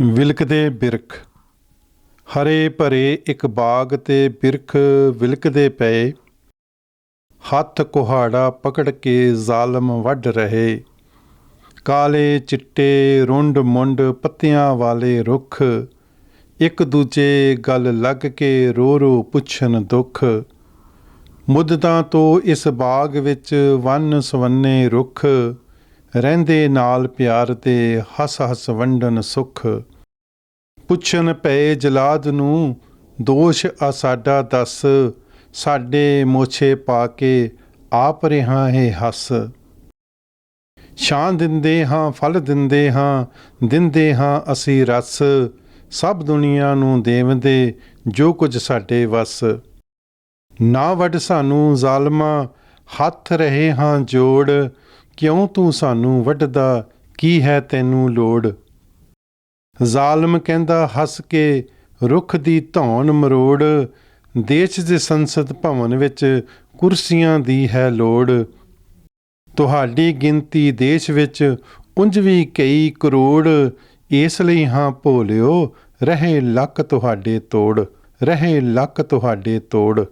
ਵਿਲਕਦੇ ਬਿਰਖ। ਹਰੇ ਭਰੇ ਇੱਕ ਬਾਗ ਤੇ ਬਿਰਖ ਵਿਲਕਦੇ ਪਏ। ਹੱਥ ਕੁਹਾੜਾ ਪਕੜ ਕੇ ਜ਼ਾਲਮ ਵੱਢ ਰਹੇ। ਕਾਲੇ ਚਿੱਟੇ ਰੁੰਡ ਮੁੰਡ ਪੱਤਿਆਂ ਵਾਲੇ ਰੁੱਖ। ਇੱਕ ਦੂਜੇ ਗੱਲ ਲੱਗ ਕੇ ਰੋ ਰੋ ਪੁੱਛਣ ਦੁੱਖ। ਮੁੱਦਤਾਂ ਤੋਂ ਇਸ ਬਾਗ ਵਿੱਚ ਵੰਨ ਸਵੰਨੇ ਰੁੱਖ। ਰਹਿੰਦੇ ਨਾਲ ਪਿਆਰ ਤੇ ਹੱਸ ਹੱਸ ਵੰਡਨ ਸੁਖ। ਪੁੱਛਣ ਪਏ ਜਲਾਦ ਨੂੰ, ਦੋਸ਼ ਆ ਸਾਡਾ ਦੱਸ, ਸਾਡੇ ਮੋਛੇ ਪਾ ਕੇ ਆਪ ਰਹਾ ਹੈ ਹੱਸ। ਛਾਂ ਦਿੰਦੇ ਹਾਂ, ਫਲ ਦਿੰਦੇ ਹਾਂ ਦਿੰਦੇ ਹਾਂ ਅਸੀਂ ਰਸ। ਸਭ ਦੁਨੀਆ ਨੂੰ ਦੇਵਦੇ ਜੋ ਕੁਝ ਸਾਡੇ ਵਸ। ਨਾ ਵੱਡ ਸਾਨੂੰ ਜ਼ਾਲਮਾ, ਹੱਥ ਰਹੇ ਹਾਂ ਜੋੜ ਕਿਉਂ ਤੂੰ ਸਾਨੂੰ ਵੱਢਦਾ? ਕੀ ਹੈ ਤੈਨੂੰ ਲੋੜ? ਜ਼ਾਲਮ ਕਹਿੰਦਾ, ਹੱਸ ਕੇ ਰੁੱਖ ਦੀ ਧੌਣ ਮਰੋੜ। ਦੇਸ਼ ਦੇ ਸੰਸਦ ਭਵਨ ਵਿੱਚ ਕੁਰਸੀਆਂ ਦੀ ਹੈ ਲੋੜ। ਤੁਹਾਡੀ ਗਿਣਤੀ ਦੇਸ਼ ਵਿੱਚ ਉਂਝ ਵੀ ਕਈ ਕਰੋੜ। ਇਸ ਲਈ ਹਾਂ ਭੋਲਿਓ, ਰਹੇ ਲੱਕ ਤੁਹਾਡੇ ਤੋੜ, ਰਹੇ ਲੱਕ ਤੁਹਾਡੇ ਤੋੜ।